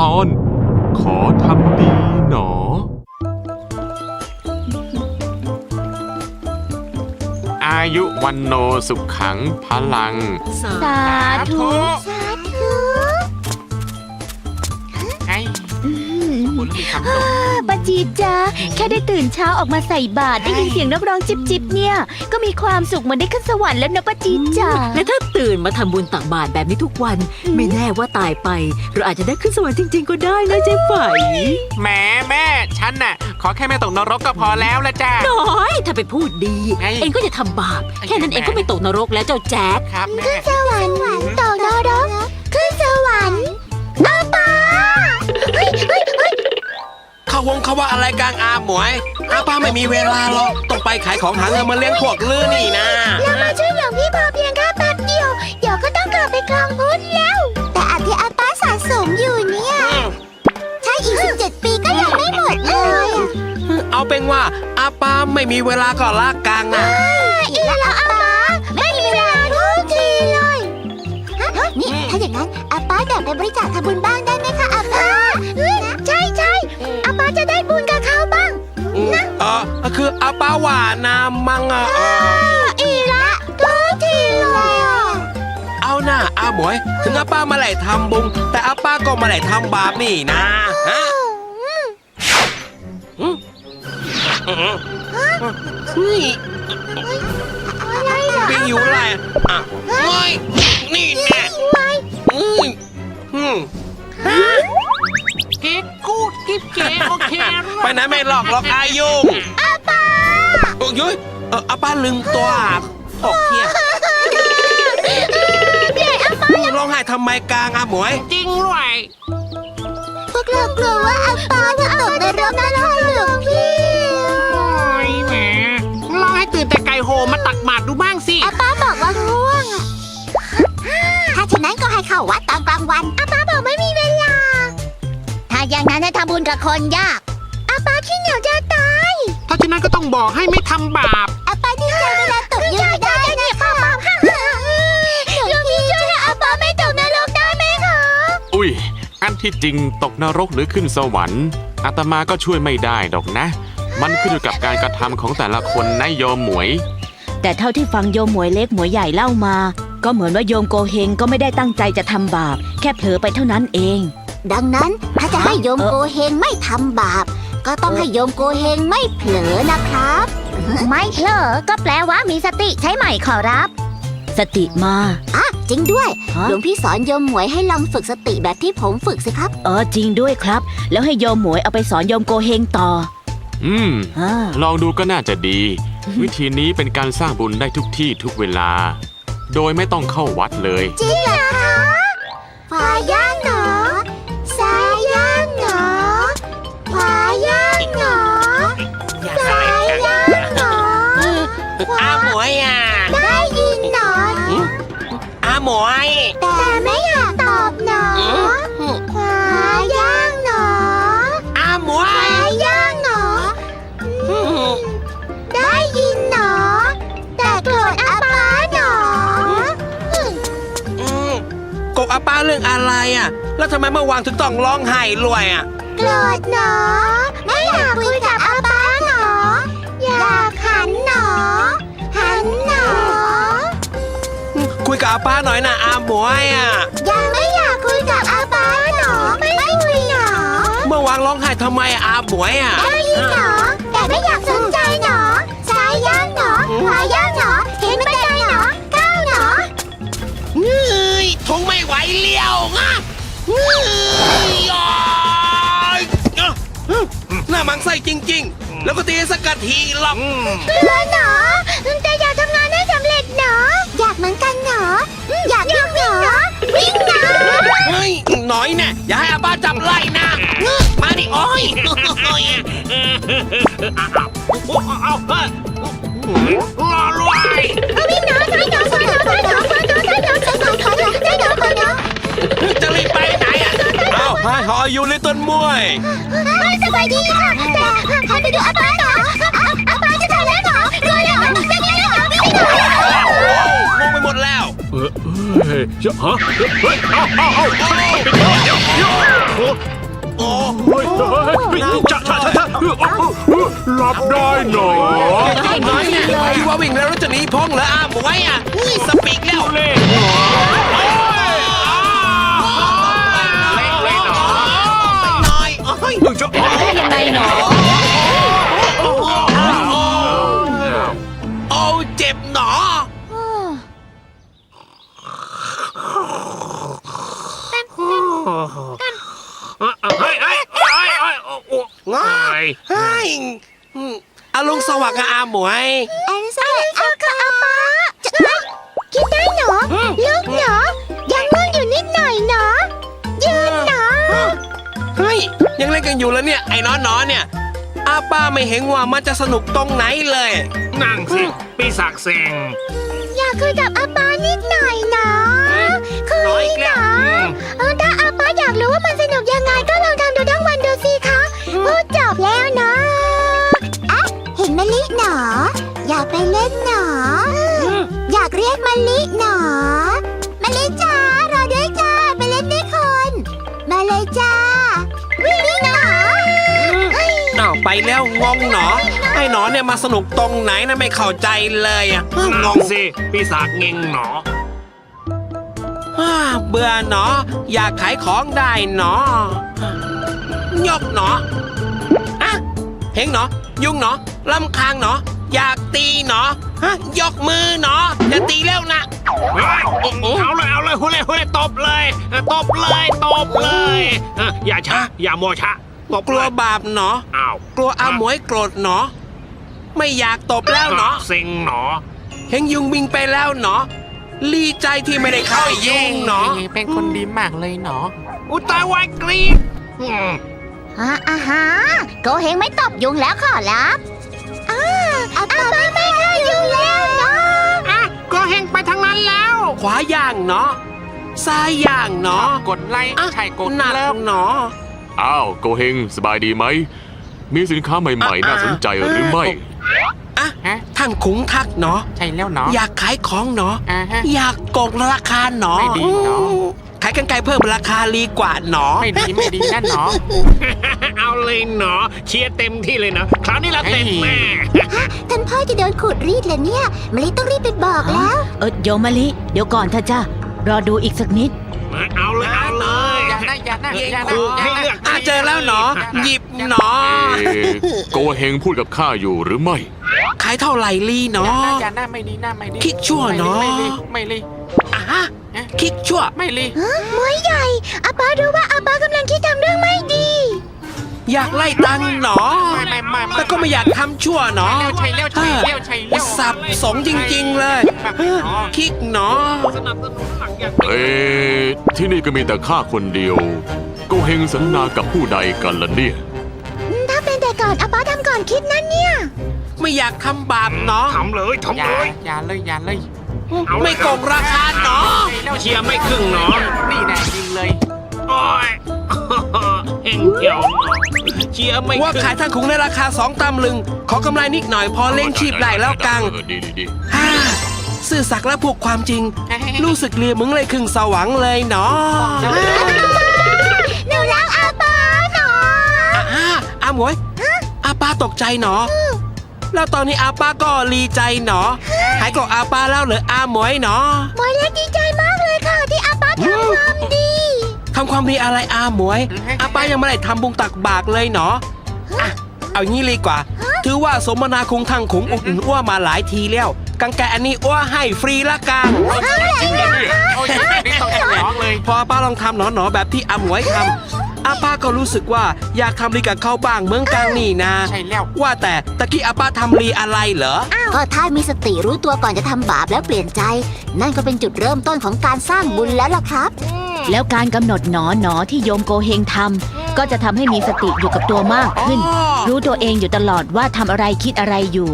ตอน ขอทำดีหนอ อายุวันโนสุขขังพลัง สาสาธุ สา มีคำตกป้าจีดจ้าแค่ได้ตื่นเช้าออกมาใส่บาตรได้ยินเสียงนักร้องจิบจิบๆเนี่ย ก็มีความสุขเหมือนได้ขึ้นสวรรค์แล้วนะป้าจีดจ้าและถ้าตื่นมาทำบุญตักบาตรแบบนี้ทุกวัน ไม่แน่ว่าตายไป เราอาจจะได้ขึ้นสวรรค์จริง ๆ ก็ได้นะเจ๊ไฝแหมแม่ฉันน่ะ ขอแค่ไม่ตกนรกก็พอแล้วละจ้า น้อย ถ้าไปพูดดีไอ้เองก็จะทำบาปแค่นั้นเองก็ไม่ตกนรกแล้วเจ้าแจ๊ดครับแม่ สวรรค์ตกนรกขึ้นสวรรค์อาปาเฮ้ยเฮ้ยเฮ้ยเขา วงเขาว่าอะไรกลางอาหมวยอาป้าไม่มีเวลาหรอกต้องไปขายของหาเงินมาเลี้ยงพวกลือนี่นะเรามาช่วยหลวงพี่พอเพียงแค่แป๊บเดียว เดี๋ยวก็ต้องกลับไปคลองพุทธแล้ว แต่อันที่อาป้าสะสมอยู่เนี่ยใช่อีก17ปีก็ยังไม่หมดเลยอะเอาเป็นว่าอาป้าไม่มีเวลาก็ลากกลางนะอีกแล้วอาป้าไม่มีเวลาทุกทีเลยนี่ถ้าอย่างนั้นอาป้าแบ่งไปบริจาคทำบุญบ้าง คืออาป้าว่านามังอะเอออีละทุกทีเลยอะเอาหน้าอาหมวยถึงอาป้ามาไหลทำบุญแต่อาป้าก็มาไหลทำบาปนี่นะฮะอืมอืมเฮ้ยอะไรเหรอปิงอยู่ไรอะเฮ้ยนี่แน่อืมอืมเก๊กกูดกิ๊บเก๋โอเค ไปไหนไม่หลอกหรอกอายุงอาป้า โอ้ยเอออาป้าลืมตัวอาบตกเที่ยร้องไห้ทำไมกลางอาหมวย จริงด้วย พวกเรากลัวว่าอาป้าจะตกในรกนั่นค่ะหลวงพี่ โอ้ยแหมลองให้ตื่นแต่ไก่โหมาตักบาตรดูบ้างสิ อาป้าบอกว่าง่วงอะถ้าฉะนั้นก็ให้เข้าวัดตอนกลางวัน อาป้าบอกไม่มีเวลา ถ้าอย่างนั้นให้ทำบุญกับคนยาก อาป้าขี้เหนียว นั้นก็ต้องบอกให้ไม่ทำบาปอาป้าที่ใจเวลาตกยืนได้นะคะหลวงพี่ช่วยให้อาป้าไม่ตกนรกได้ไหมคะ อุ้ย อันที่จริงตกนรกหรือขึ้นสวรรค์อาตมาก็ช่วยไม่ได้ดอกนะ มันขึ้นอยู่กับการกระทำของแต่ละคนนะโยมหมวย แต่เท่าที่ฟังโยมหมวยเล็กหมวยใหญ่เล่ามา ก็เหมือนว่าโยมโกเฮงก็ไม่ได้ตั้งใจจะทำบาป แค่เผลอไปเท่านั้นเอง ดังนั้นถ้าจะให้โยมโกเฮงไม่ทำบาป ก็ต้องให้โยมโกเฮงไม่เผลอนะครับ ไม่เผลอก็แปลว่ามีสติใช่ไหมขอรับ สติมา อะจริงด้วย ฮะ หลวงพี่สอนโยมหมวยให้ลองฝึกสติแบบที่ผมฝึกสิครับ เออจริงด้วยครับ แล้วให้โยมหมวยเอาไปสอนโยมโกเฮงต่ออืม อ่าลองดูก็น่าจะดี วิธีนี้เป็นการสร้างบุญได้ทุกที่ทุกเวลา โดยไม่ต้องเข้าวัดเลย จริงเหรอคะฟ้าย่างหนอ อาหมวยอะได้ยินหนออาหมวยแต่ไม่อยากตอบหนอขวาย่างหนออาหมวซ้าย ยย่างหนอ ได้ยินหนอ แต่โกรธอาป้าหนอ อืมกบอาป้าเรื่องอะไรอะ แล้วทำไมเมื่อวานถึงต้องร้องไห้รวยอะ โกรธหนอ ไม่อยากคุยกับอา คุยกับอาป้าหน่อยนะอาหมวยอะยังไม่อยากคุยกับอาป้าหนอไม่คุยหนอเมื่อวานร้องไห้ทำไมอาหมวยอะได้ยินหนอแต่ไม่อยากสนใจหนอซ้ายย่างหนอขวาย่างหนอเห็นไม่ได้หนอก้าวหนอเฮ้ยทงไม่ไหวเลี้ยวอะเฮ้ยย้อยอะหน้ามังไส้จริง ๆ แล้วก็ตีให้สักกะทีหรอกกลัวหนอแต่อยากทำงานให้สำเร็จหนอ อยากเหมือนกันหนออยากวิ่งหนอวิ่งหนอเฮ้ยหน่อยเนี่ยอย่าให้อาป้าจับไล่นะมาดิโอ้ยโอ้ยเอาเฮ้ยรอรวยวิ่งหนอซ้ายหนอขวาหนอซ้ายหนอขวาหนอซ้ายหนอซ้ายหนอขวาหนอซ้ายหนอขวาหนอจะรีบไปไหนอะเอาไฮฮอยูลิตเติ้ลมวยสบายดีค่ะแต่ใครไปดูอาป้าหนออาป้าจะทำแล้วหนอรวย เออเฮ้ยจะฮะเฮ้ยเอาเอาเอาเฮ้ยเดี๋ยวเดี๋ยวโอ้โอ้เฮ้ยเฮ้ยจะจะจะจะหลับได้หนอให้น้อยเลยพี่ว่าวิ่งแล้วรถจะหนีพ้องเหรออาหมวยอะนี่สปีกแล้วเล่เล่เล่หนอน้อยโอ้ยจะได้ยังไงหนอ ง้อเฮ้ยเฮ้ยอืมอาลุงสวักกับอาหมวยอันซ่าอาค่ะอาป้าจะคิดได้เหรอลุกเหรอยังง่วงอยู่นิดหน่อยเนาะยืนเนาะเฮ้ยยังเล่นกันอยู่แล้วเนี่ยไอ้น้อนๆเนี่ยอาป้าไม่เห็นว่ามันจะสนุกตรงไหนเลย นั่งสิปีศาจเซ็งอยากคุยกับอาป้านิดหน่อยเนาะคุน้อยยอีกแล้วเนาะเออถ้าอาป้าอยากรู้ว่ามันสนุกยังไงก็ลอง ห็นมะลิหนอ อยากไปเล่นหนอ อยากเรียกมะลิหนอมะลิจ้ารอด้วยจ้าไปเล่นด้วยคน มาเลยจ้าวิ่งหนอเฮ้ยอ้าวไปแล้วงงหนอไอ้หนอเนี่ยมาสนุกตรงไหนนะไม่เข้าใจเลยอะงนั่งงสิปีศาจเงงหนออ่าเบื่อหนอ อยากขายของได้หนอยกหนออะเฮงหนอ ยุ่งหนอลำคางหนออยากตีหนอฮะยกมือหนออย่าตีแล้วนะเฮ้ยเอาเลยเอาเลยหุเลยหุเลยตบเลยตบเลยตบเลยอย่าช้าอย่าโมช้าตบกลัวบาปหนออ้าวกลัวอาหมวยโกรธหนอไม่อยากตบแล้วหนอเซ็งหนอเฮงยุงบิงไปแล้วหนอลีใจที่ไม่ได้เข้ายุงหนอเป็นคนดีมากเลยหนออุยตายวายกรีด อืมอ่าอ่าฮะโกเฮงไม่ตบยุงแล้วขอรับอ่าอาป้าไม่ฆ่ายุงแล้วเนาะอะก็เฮงไปทางนั้นแล้ว ขวาย่างหนอซ้ายย่างหนอกดไลค์อะใช่กดหนักเลิฟหนออ้าวโกเฮงสบายดีไหม มีสินค้าใหม่ๆ น่าสนใจหรือไม่อะฮะท่านขุงทักหนอใช่แล้วหนออยากขายของหนออ่าฮะอยากโกงราคาหนอไม่ดีหนอม ขายกันไกลเพิ่มราคาลีกว่าหนอ ไม่ดีไม่ดีนั่นหนอ เอาเลยหนอ เชียร์เต็มที่เลยนะคราวนี้เราเต็มแน่ท่านพ่อจะโดนขูดรีดเลยเนี่ยมะลิต้องรีบไปบอกแล้ว เออโยมมะลิ เดี๋ยวก่อนเถอะจ้ารอดูอีกสักนิดเอาเลยเอาเลยอย่าได้อย่าได้อย่าได้ครูอย่าให้ได้เลือกอะเจอแล้วหนอ หยิบหนอเอ๊ะโกเฮงพูดกับข้าอยู่หรือไม่ ขายเท่าไหร่ลีหนออย่าได้ไม่ดีหน้าไม่ดีคิดชั่วหนอไม่ลีไม่ลีอะฮะ คิดชั่วไม่ลีมวยใหญ่อาป้ารู้ว่าอาป้ากำลังคิดทำเรื่องไม่ดี อยากไล่ตังค์หนอ ไม่ไม่ไม่แต่ก็ไม่อยากทำชั่วหนอใช่แล้วใช่แล้วใช่แล้วสับสงจริง ๆ เลยคิกหนอสนับสนุนหลักอย่างเอ๊ะที่นี่ก็มีแต่ข้าคนเดียวโกเฮงสนทนากับผู้ใดกันล่ะเนี่ย ถ้าเป็นแต่ก่อนอาป้าทำก่อนคิดนั่นเนี่ย ไม่อยากทำบาปหนอ ทำเลยทำอย่าเลย อย่าเลยอย่าเลยเอาเลยไม่โกงราคาหนอ เชียร์ไม่ครึ่งหนอนี่แน่จริงเลยโอ้ยเฮงเกี่ยวหนอเชียร์ไม่ว่าครึ่งขายท่านขุงในราคาสองตำลึง ขอกำไรนิดหน่อยพอเลี้ยงชีพได้แล้วกังเออดีดีดีฮ่าซื่อสักดิ์และพูดความจริง รู้สึกเลียมึงเลยครึ่งสวังเลยหนอหนูรักอาป้าหนออ่าอาหมวยอาป้าตกใจหนอแล้วตอนนี้อาป้าก็รีใจหนอหายโกรธอาป้าแล้วเหรออาหมวยหนอหมวยเล็กดีใจ ความดีอะไรอาหมวยอาป้ายังไม่ได้ทำบุงตักบากเลยหนออะเอางี้เลยกว่า ถือว่าสมนาคุงทางขุงอุดหนุนอ้วมาหลายทีแล้วกังแกอันนี้อ้วให้ฟรีละกันจริงเหรอเนี่ยโอ้ยนี่ต้องฉลองเลย พออาป้าลองทำหนอหนอๆแบบที่อาหมวยทำอาป้าก็รู้สึกว่าอยากทำรีกับเขาบ้างเมืองกลางนี่นาใช่แล้วว่าแต่ตะกี้อาป้าทำรีอะไรเหรอก็ถ้ามีสติรู้ตัวก่อนจะทำบาปแล้วเปลี่ยนใจ นั่นก็เป็นจุดเริ่มต้นของการสร้างบุญแล้วล่ะครับ แล้วการกำหนดหนอหนอที่โยมโกเฮงทำก็จะทำให้มีสติอยู่กับตัวมากขึ้นอ๋อรู้ตัวเองอยู่ตลอดว่าทำอะไรคิดอะไรอยู่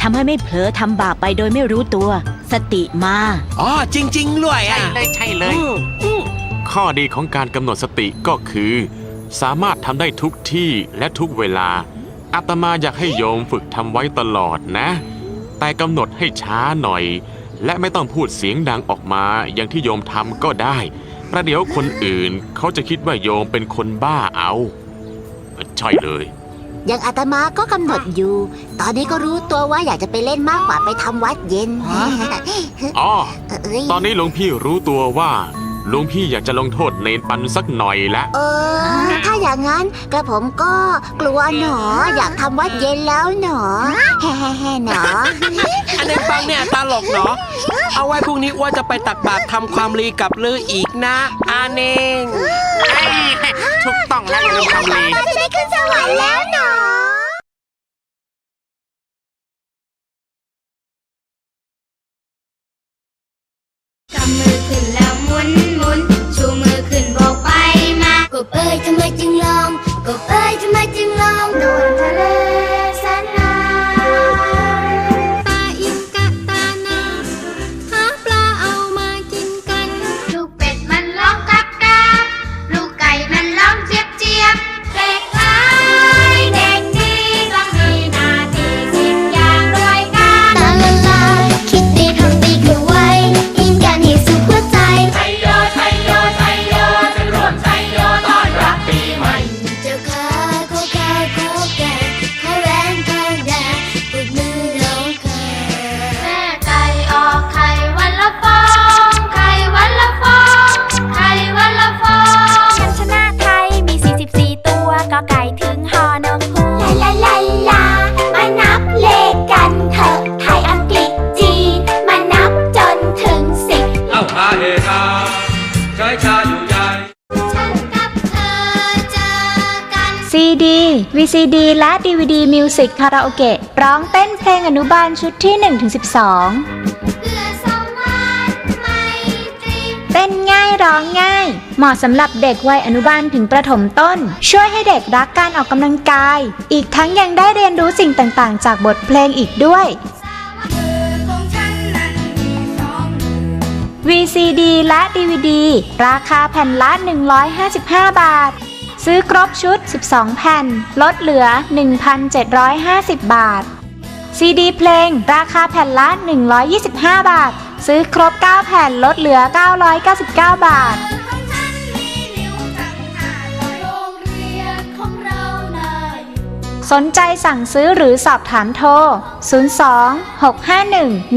ทำให้ไม่เผลอทำบาปไปโดยไม่รู้ตัว สติมา อ๋อจริง ๆ ด้วยใช่อะเลยใช่เลยอืมอืมข้อดีของการกำหนดสติก็คือ สามารถทำได้ทุกที่และทุกเวลาอาตมาอยากให้โยมฝึกทำไว้ตลอดนะ แต่กำหนดให้ช้าหน่อย และไม่ต้องพูดเสียงดังออกมาอย่างที่โยมทำก็ได้ ประเดี๋ยวคนอื่นเขาจะคิดว่าโยมเป็นคนบ้าเอาใช่เลย อย่างอาตมาก็กำหนดอยู่ ตอนนี้ก็รู้ตัวว่าอยากจะไปเล่นมากกว่าไปทำวัดเย็นอ๋อ เอ้ย ตอนนี้หลวงพี่รู้ตัวว่าห ลวงพี่อยากจะลงโทษเนนปันสักหน่อยละเออ ถ้าอย่างนั้นกระผมก็กลัวหนอ อยากทำวัดเย็นแล้วหนอ แฮ่แฮ่ๆหนอ อันนี้ฟังเนี่ยตลกเนาะเอาไว้พรุ่งนี้อ้ว่าจะไปตักบาตรทำความรีกับลืออีกนะอาเนง ถูกต้องแล้วอย่าลืมทำลีป้าจะได้ขึ้นสวรรค์แล้วหนอ ซีดี VCD และ DVD Music คาราโอเกะร้องเต้นเพลงอนุบาลชุดที่ 1-12เพื่อสวรรค์ไมตรีเต้นง่ายร้องง่าย เหมาะสำหรับเด็กวัยอนุบาลถึงประถมต้น ช่วยให้เด็กรักการออกกำลังกาย อีกทั้งยังได้เรียนรู้สิ่งต่างๆ จากบทเพลงอีกด้วย VCD และ DVD ราคาแผ่นละ 155 บาท ซื้อครบชุด 12 แผ่น ลดเหลือ 1,750 บาท CD เพลง ราคาแผ่นละ 125 บาท ซื้อครบ 9 แผ่น ลดเหลือ 999 บาทสนใจสั่งซื้อหรือสอบถามโทร 02 651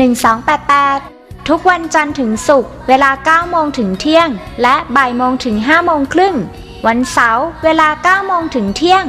1288 ทุกวันจันทร์ถึงศุกร์เวลา 9 โมงถึงเที่ยง และบ่ายโมงถึง 5 โมงครึ่ง วันเสาร์เวลา9โมงถึงเที่ยง